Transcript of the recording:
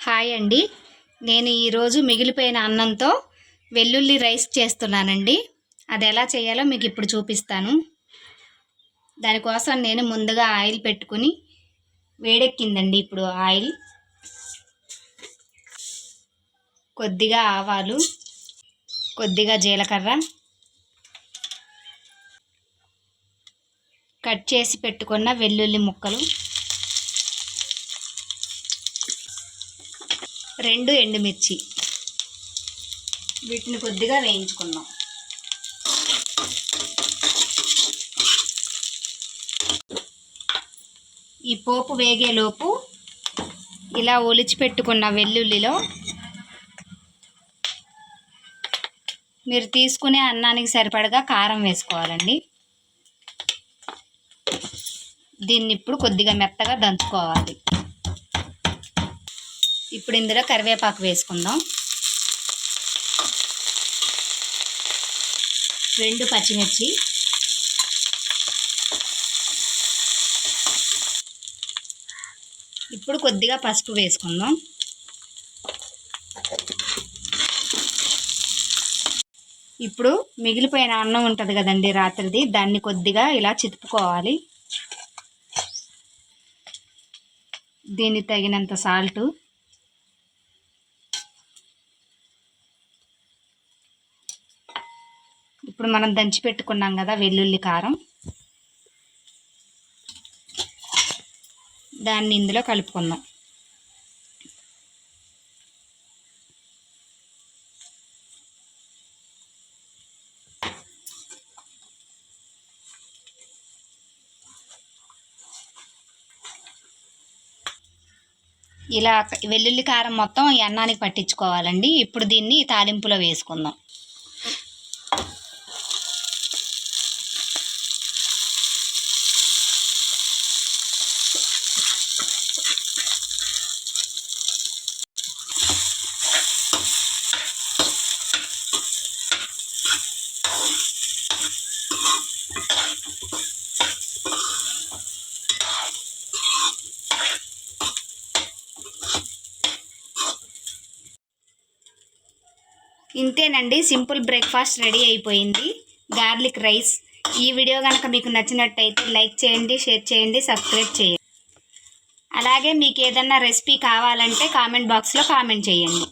Hi అండి. నేను ఈరోజు మిగిలిపోయిన అన్నంతో వెల్లుల్లి రైస్ చేస్తున్నానండి. అది ఎలా చేయాలో మీకు ఇప్పుడు చూపిస్తాను. దానికోసం నేను ముందుగా ఆయిల్ పెట్టుకుని వేడెక్కిందండి ఇప్పుడు ఆయిల్. కొద్దిగా ఆవాలు కొద్దిగా జీలకర్ర కట్ చేసి పెట్టుకున్న వెల్లుల్లి ముక్కలు. రెండు ఎండుమిర్చి. వీటిని కొద్దిగా వేయించుకుందాం. ఈ పోపు వేగేలోపు ఇలా ఒలిచి పెట్టుకున్న వెల్లుల్లిలో మీరు తీసుకునే అన్నానికి సరిపడగా కారం వేసుకోవాలండి. దీన్ని ఇప్పుడు కొద్దిగా మెత్తగా దంచుకోవాలి. ఇప్పుడు ఇందులో కరివేపాకు వేసుకుందాం. రెండు పచ్చిమిర్చి. ఇప్పుడు కొద్దిగా పసుపు వేసుకుందాం. ఇప్పుడు మిగిలిపోయిన అన్నం ఉంటుంది కదండి రాత్రిది దాన్ని కొద్దిగా ఇలా చితుపుకోవాలి దీన్ని తగినంత సాల్టు. ఇప్పుడు మనం దంచి పెట్టుకున్నాం కదా వెల్లుల్లి కారం. దాన్ని ఇందులో కలుపుకుందాం. ఇలా వెల్లుల్లి కారం మొత్తం ఈ అన్నానికి పట్టించుకోవాలండి. ఇప్పుడు దీన్ని తాలింపులో వేసుకుందాం. ఇంతేనండి సింపుల్ బ్రేక్ఫాస్ట్ రెడీ అయిపోయింది. Garlic rice. ఈ వీడియో కనుక మీకు నచ్చినట్టయితే లైక్ చేయండి షేర్ చేయండి సబ్స్క్రైబ్ చేయండి. అలాగే మీకు ఏదన్నా రెసిపీ కావాలంటే కామెంట్ బాక్స్లో కామెంట్ చేయండి.